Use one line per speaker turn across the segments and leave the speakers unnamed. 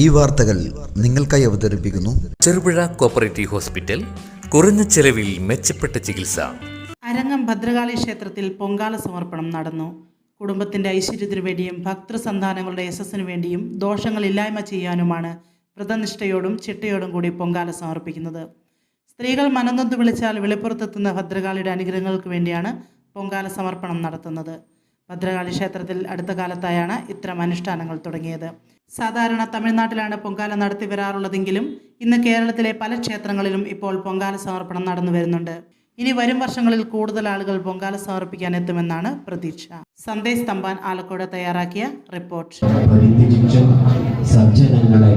ഈ വാർത്തകൾ നിങ്ങൾക്കായി അവതരിപ്പിക്കുന്നു.
ചെറുപുഴ കോപ്പറേറ്റീവ് ഹോസ്പിറ്റൽ കുറഞ്ഞ ചെലവിൽ മെച്ചപ്പെട്ട ചികിത്സ.
അരങ്ങം ഭദ്രകാളി ക്ഷേത്രത്തിൽ പൊങ്കാല സമർപ്പണം നടന്നു. കുടുംബത്തിന്റെ ഐശ്വര്യത്തിനു വേണ്ടിയും ഭക്തൃസന്താനങ്ങളുടെ യശസ്സിനു വേണ്ടിയും ദോഷങ്ങൾ ഇല്ലായ്മ ചെയ്യാനുമാണ് വ്രതനിഷ്ഠയോടും ചിട്ടയോടും കൂടി പൊങ്കാല സമർപ്പിക്കുന്നത്. സ്ത്രീകൾ മനംനൊന്ന് വിളിച്ചാൽ വെളിപ്പുറത്തെത്തുന്ന ഭദ്രകാളിയുടെ അനുഗ്രഹങ്ങൾക്ക് വേണ്ടിയാണ് പൊങ്കാല സമർപ്പണം നടത്തുന്നത്. ഭദ്രകാളി ക്ഷേത്രത്തിൽ അടുത്ത കാലത്തായാണ് ഇത്തരം അനുഷ്ഠാനങ്ങൾ തുടങ്ങിയത്. സാധാരണ തമിഴ്നാട്ടിലാണ് പൊങ്കാല നടത്തി വരാറുള്ളതെങ്കിലും ഇന്ന് കേരളത്തിലെ പല ക്ഷേത്രങ്ങളിലും ഇപ്പോൾ പൊങ്കാല സമർപ്പണം നടന്നു വരുന്നുണ്ട് ഇനി വരും വർഷങ്ങളിൽ കൂടുതൽ ആളുകൾ പൊങ്കാല സമർപ്പിക്കാൻ എത്തുമെന്നാണ് പ്രതീക്ഷ സന്ദേശ് തമ്പാൻ ആലക്കോട് തയ്യാറാക്കിയ റിപ്പോർട്ട്
സജ്ജനങ്ങളെ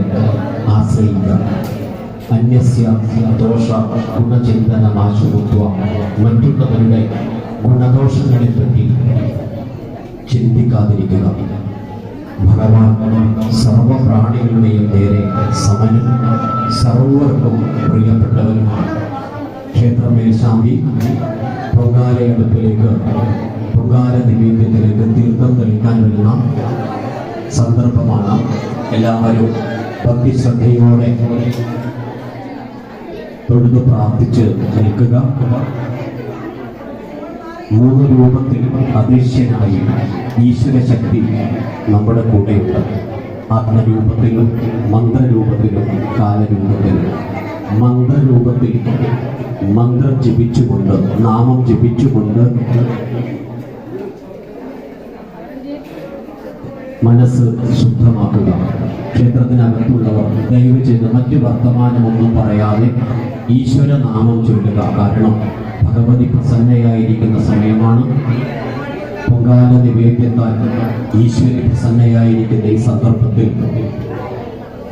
ചിന്തിക്കാതിരിക്കുക ഭഗവാൻ സർവപ്രാണികളുടെയും നേരെ സമനും സർവർക്കും പ്രിയപ്പെട്ടവനുമാണ്. ക്ഷേത്ര മേൽശാന്തി പൊങ്കാലയടുപ്പിലേക്ക് പൊങ്കാല നിവേദ്യത്തിലേക്ക് തീർത്ഥം തെളിക്കാൻ വരുന്ന സന്ദർഭമാണ്. എല്ലാവരും ഭക്തി ശ്രദ്ധയോടെ തൊഴുതു പ്രാർത്ഥിച്ച് നിൽക്കുക. മൂന്ന് രൂപത്തിലും അദൃശ്യനായി ഈശ്വരശക്തി നമ്മുടെ കൂടെയുണ്ട്. ആത്മരൂപത്തിലും മന്ത്രരൂപത്തിലും കാലരൂപത്തിലും. മന്ത്രരൂപത്തിൽ മന്ത്രം ജപിച്ചുകൊണ്ട് നാമം ജപിച്ചുകൊണ്ട് മനസ്സ് ശുദ്ധമാക്കുക. ക്ഷേത്രത്തിനകത്തുള്ളവർ ദയവ് ചെയ്ത് മറ്റു വർത്തമാനമൊന്നും പറയാതെ ഈശ്വര നാമം ചൊല്ലുക. കാരണം ഭഗവതി പ്രസന്നയായിരിക്കുന്ന സമയമാണ്. പൊങ്കാല നിവേദ്യത്താൽ ഈശ്വരി പ്രസന്നയായിരിക്കുന്ന ഈ സന്ദർഭത്തിൽ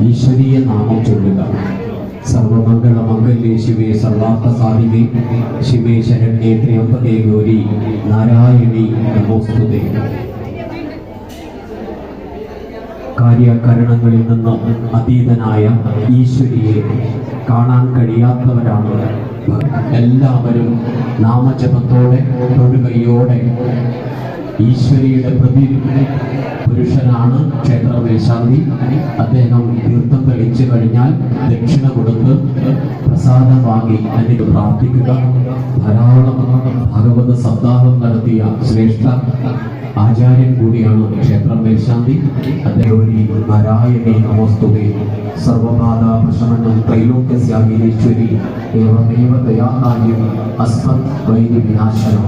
ഈശ്വരീയ നാമം ചൊല്ലുക. സർവമംഗള മംഗല്യേ ശിവേ സർവാർത്ഥ സാധികേ ശിവേ ശരണ്യേ ത്രയംബകേ ഗൗരി നാരായണി നമോസ്തുതേ. കാര്യകരണങ്ങളിൽ നിന്നും അതീതനായ ഈശ്വരിയെ കാണാൻ കഴിയാത്തവരാണ് എല്ലാവരും നാമജപത്തോടെ തൊഴുകയോടെ ഈശ്വരിയുടെ പ്രതി പുരുഷനാണ് ക്ഷേത്ര മേശാന്തി അദ്ദേഹം തീർത്ഥം തെളിച്ചു കഴിഞ്ഞാൽ ദക്ഷിണ കൊടുത്ത് പ്രസാദം വാങ്ങി എന്നിട്ട് പ്രാർത്ഥിക്കുക. ധാരാളം ഭാഗവത സപ്താഹം നടത്തിയ ശ്രേഷ്ഠ ആചാര്യൻ കൂടിയാണ് ക്ഷേത്രം മേൽശാന്തി. അദ്ദേഹം നാരായണി നമോസ്തുതേ സർവപാദ പ്രശമനം ത്രൈലോക്യസ്യാഗിരീശ്വരി ഏവമേവ ദയാകാര്യം അസ്മത് വൈദ്യ വിനാശനം.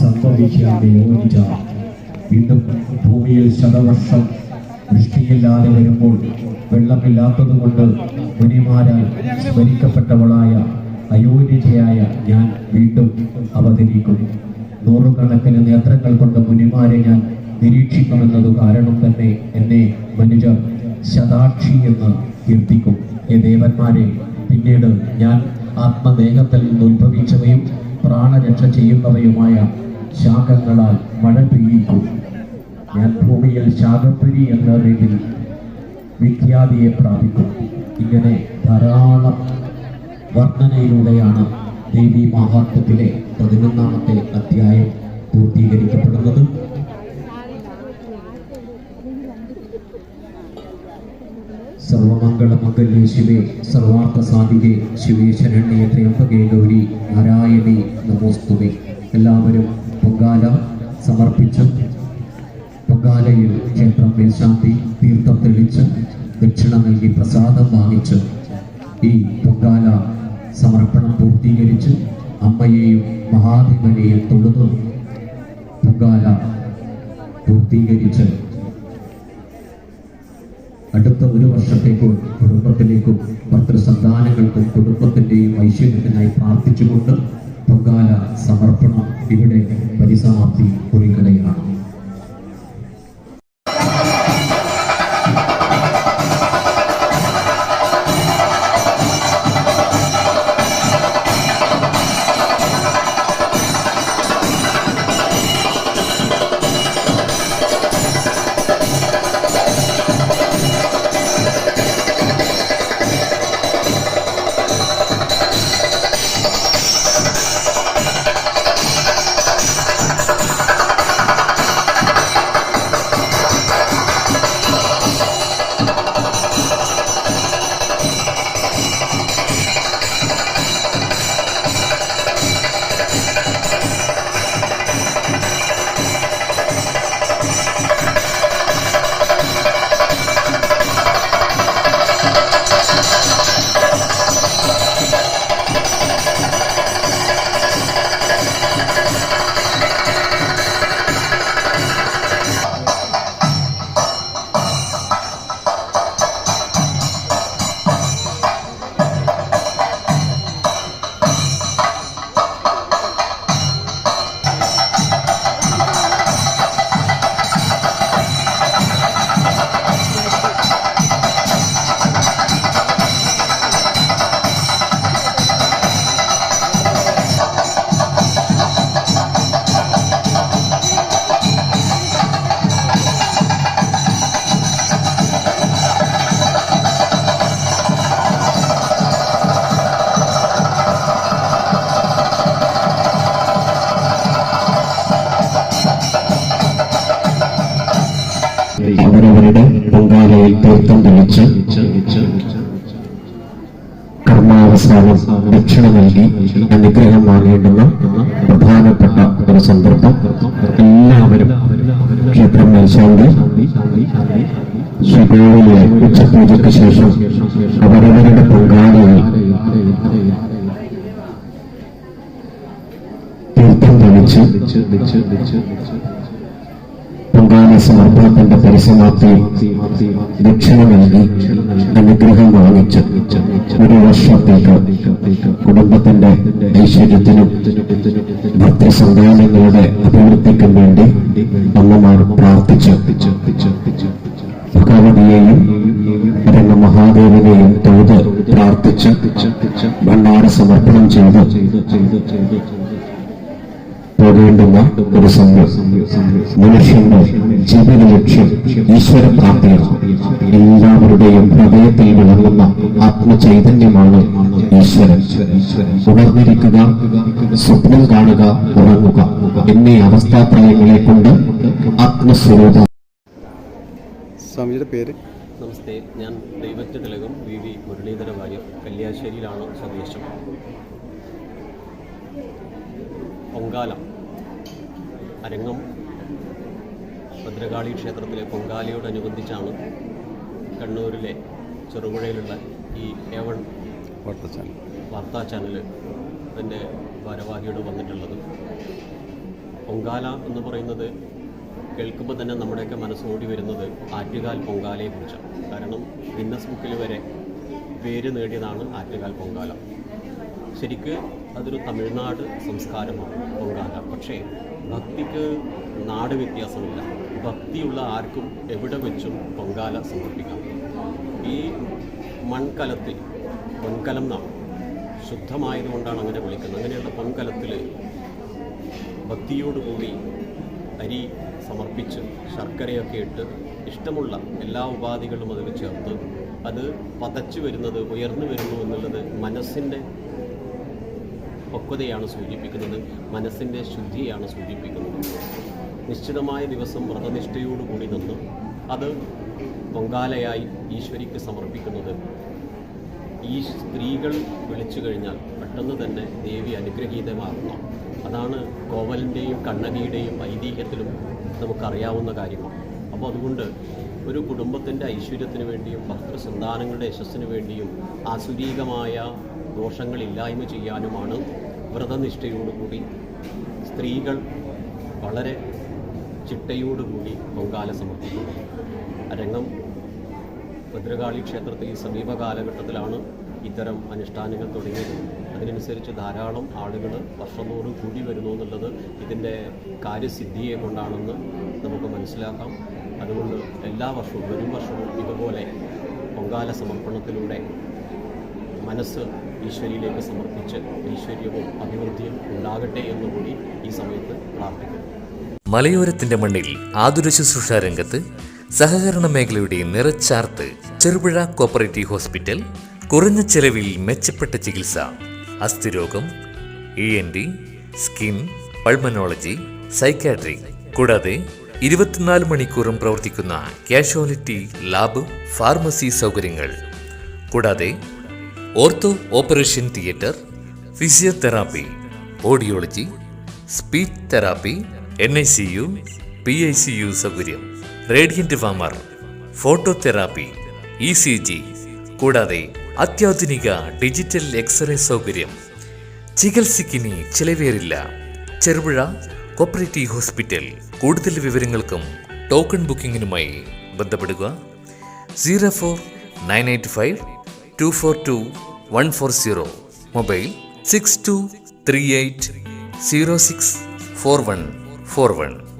സംഭവിക്കാതെ യോജിച്ച. വീണ്ടും ഭൂമിയിൽ ശതവർഷം വൃഷ്ടിയില്ലാതെ വരുമ്പോൾ വെള്ളമില്ലാത്തതുകൊണ്ട് മുനിമാരാൽ സ്മരിക്കപ്പെട്ടവളായ അയോധ്യയായ ഞാൻ വീണ്ടും അവതരിക്കുന്നു. നൂറുകണക്കിന് നേത്രങ്ങൾ കൊണ്ട് മുനിമാരെ ഞാൻ നിരീക്ഷിക്കുമെന്നത് കാരണം തന്നെ എന്നെ മനുജ ശതാക്ഷി എന്ന് കീർത്തിക്കും. ഈ ദേവന്മാരെ പിന്നീട് ഞാൻ ആത്മദേഹത്തിൽ നിന്ന് ഉത്ഭവിച്ചവയും പ്രാണരക്ഷ ചെയ്യുന്നവയുമായ ശാഖങ്ങളാൽ മഴ പെയ്യിക്കും ഞാൻ ഭൂമിയിൽ ശാഖപ്പുരി എന്ന രീതിയിൽ വിഖ്യാതിയെ പ്രാപിക്കും. ഇങ്ങനെ ധാരാളം വർണനയിലൂടെയാണ് ദേവി മഹാത്മത്തിലെ പതിനൊന്നാമത്തെ അധ്യായം പൂർത്തീകരിക്കപ്പെടുന്നത്. സർവമംഗള മംഗല്യ ശിവേ സർവാർത്ഥ സാധികെ ശിവേ ശരണ്യ ത്രയംബകേ ഗൗരി നാരായണി നമോസ്തുവേ എല്ലാവരും പൊങ്കാല സമർപ്പിച്ച് പൊങ്കാലയിൽ ക്ഷേത്രം മേൽശാന്തി തീർത്ഥം തെളിച്ച് ദക്ഷിണ നൽകി പ്രസാദം വാങ്ങിച്ച് ഈ പൊങ്കാല സമർപ്പണം പൂർത്തീകരിച്ച് അമ്മയെയും മഹാദേവനെയും തൊഴുതു. പൊങ്കാല പൂർത്തീകരിച്ച് അടുത്ത ഒരു വർഷത്തേക്കും
പൊങ്കാലയിൽ തീർത്ഥം തെളിച്ച് കർമാവസാനം ദക്ഷിണ നൽകി അനുഗ്രഹം വാങ്ങേണ്ടുന്ന പ്രധാനപ്പെട്ട ഒരു സന്ദർഭം. എല്ലാവരും ക്ഷേത്രം മേൽശാന്തി ശ്രീകോവിലെ ഉച്ചപൂജയ്ക്ക് ശേഷം അവരവരുടെ പങ്കാളിയായി തീർത്ഥം തെളിച്ച് സമർപ്പണത്തിന്റെ പരിസമാപ്തി ദക്ഷിണ നൽകി അനുഗ്രഹം വാങ്ങിച്ച്. ഒരു വർഷത്തേക്ക് കുടുംബത്തിന്റെ ഐശ്വര്യത്തിനും ഭക്തസന്താനങ്ങളുടെ അഭിവൃദ്ധിക്കും വേണ്ടി അമ്മമാർ പ്രാർത്ഥിച്ചു. ഭഗവതിയെയും രംഗ മഹാദേവനെയും തോത് പ്രാർത്ഥിച്ച് ഭണ്ഡാര സമർപ്പണം ചെയ്ത്. പോകേണ്ടുന്ന ഒരു സമയം മനുഷ്യന്റെ ജീവിത ലക്ഷ്യം ഈശ്വര പ്രാപ്തിയാണ്. എല്ലാവരുടെയും ഹൃദയത്തിൽ വിളങ്ങുന്ന ആത്മചൈതന്യമാണ് ഈശ്വരൻ. ഉണർന്നിരിക്കുക സ്വപ്നം കാണുക ഉറങ്ങുക. എന്നീ അവസ്ഥാത്രയങ്ങളെ കൊണ്ട് ആത്മസ്വരൂപ.
സ്വാമിയുടെ പേര്?
നമസ്തേ ഞാൻ ദൈവത്തെ തിലകം. വി വി മുരളീധര വാര്യർ കല്യാശ്ശേരിയിലാണ് സ്വദേശം പൊങ്കാല അരങ്ങം ഭദ്രകാളി ക്ഷേത്രത്തിലെ പൊങ്കാലയോടനുബന്ധിച്ചാണ് കണ്ണൂരിലെ ചെറുപുഴയിലുള്ള ഈ ഏവൺ
വാർത്താച്ചാൻ
വാർത്താ ചാനൽ. അതിന്റെ ഭാരവാഹിയോട് വന്നിട്ടുള്ളത്. പൊങ്കാല എന്ന് പറയുന്നത് കേൾക്കുമ്പോൾ തന്നെ നമ്മുടെയൊക്കെ മനസ്സോടി വരുന്നത് ആറ്റുകാൽ പൊങ്കാലയെക്കുറിച്ചാണ്. കാരണം ഗിന്നസ് ബുക്കിൽ വരെ പേര് നേടിയതാണ് ആറ്റുകാൽ പൊങ്കാല. ശരിക്ക് അതൊരു തമിഴ്നാട് സംസ്കാരമാണ് പൊങ്കാല. പക്ഷേ ഭക്തിക്ക് നാട് വ്യത്യാസമില്ല. ഭക്തിയുള്ള ആർക്കും എവിടെ വെച്ചും പൊങ്കാല സമർപ്പിക്കാം. ഈ മൺകലത്തിൽ പൊൻകലം എന്നാണ് ശുദ്ധമായതുകൊണ്ടാണ് അങ്ങനെ വിളിക്കുന്നത്. അങ്ങനെയുള്ള പൊൻകലത്തിൽ ഭക്തിയോടുകൂടി അരി സമർപ്പിച്ച് ശർക്കരയൊക്കെ ഇട്ട് ഇഷ്ടമുള്ള എല്ലാ ഉപാധികളും അതിൽ ചേർത്ത് അത് പതച്ചു വരുന്നത് ഉയർന്നു വരുന്നു എന്നുള്ളത് മനസ്സിന്റെ പക്വതയാണ് സൂചിപ്പിക്കുന്നത് മനസ്സിന്റെ ശുദ്ധിയാണ് സൂചിപ്പിക്കുന്നത്. നിശ്ചിതമായ ദിവസം വ്രതനിഷ്ഠയോടുകൂടി നിന്ന് അത് പൊങ്കാലയായി ഈശ്വരിക്ക് സമർപ്പിക്കുന്നത്. ഈ സ്ത്രീകൾ വിളിച്ചു കഴിഞ്ഞാൽ പെട്ടെന്ന് തന്നെ ദേവി അനുഗ്രഹീതമാകുന്ന. അതാണ് കോവലിന്റെയും കണ്ണകിയുടെയും ഐതിഹ്യത്തിലും നമുക്കറിയാവുന്ന കാര്യമാണ് അപ്പോൾ അതുകൊണ്ട് ഒരു കുടുംബത്തിന്റെ ഐശ്വര്യത്തിന് വേണ്ടിയും ഭക്തസന്താനങ്ങളുടെ യശസ്സിന് വേണ്ടിയും ആസുരീകമായ ദോഷങ്ങളില്ലായ്മ ചെയ്യാനുമാണ് വ്രതനിഷ്ഠയോടുകൂടി സ്ത്രീകൾ വളരെ ചിട്ടയോടുകൂടി പൊങ്കാല സമർപ്പിക്കുന്നു. അരങ്ങം ഭദ്രകാളി ക്ഷേത്രത്തിൽ സമീപ കാലഘട്ടത്തിലാണ് ഇത്തരം അനുഷ്ഠാനങ്ങൾ തുടങ്ങിയത്. അതിനനുസരിച്ച് ധാരാളം ആളുകൾ വർഷത്തോറും കൂടി വരുന്നു എന്നുള്ളത് ഇതിന്റെ കാര്യസിദ്ധിയെ കൊണ്ടാണെന്ന് നമുക്ക് മനസ്സിലാക്കാം. അതുകൊണ്ട് എല്ലാ വർഷവും വരും വർഷവും ഇതുപോലെ പൊങ്കാല സമർപ്പണത്തിലൂടെ മനസ്സ് ഈശ്വരിയിലേക്ക് സമർപ്പിച്ച് ഐശ്വര്യവും അഭിവൃദ്ധിയും ഉണ്ടാകട്ടെ എന്നുകൂടി ഈ സമയത്ത് പ്രാർത്ഥിക്കുന്നു.
മലയോരത്തിന്റെ മണ്ണിൽ ആതുര ശുശ്രൂഷ രംഗത്ത് സഹകരണ മേഖലയുടെ നിറച്ചാർത്ത് ചെറുപുഴ കോപ്പറേറ്റീവ് ഹോസ്പിറ്റൽ കുറഞ്ഞ ചെലവിൽ മെച്ചപ്പെട്ട ചികിത്സ അസ്ഥിരോഗം E N T skin pulmonology psychiatry കൂടാതെ ഇരുപത്തിനാല് മണിക്കൂറും പ്രവർത്തിക്കുന്ന കാഷ്വാലിറ്റി ലാബ് ഫാർമസി സൗകര്യങ്ങൾ. കൂടാതെ ortho operation theatre physiotherapy audiology speech therapy N I C U P I C U സൗകര്യം radiant warmer phototherapy E C G കൂടാതെ അത്യാധുനിക ഡിജിറ്റൽ എക്സ്റേ സൗകര്യം. ചികിത്സയ്ക്കിനി ചിലവേറില്ല. Cherupuzha cooperative hospital. കൂടുതൽ വിവരങ്ങൾക്കും ടോക്കൺ ബുക്കിംഗിനുമായി ബന്ധപ്പെടുക. Zero four nine eight five two four two one four zero mobile six two three eight zero six four one four one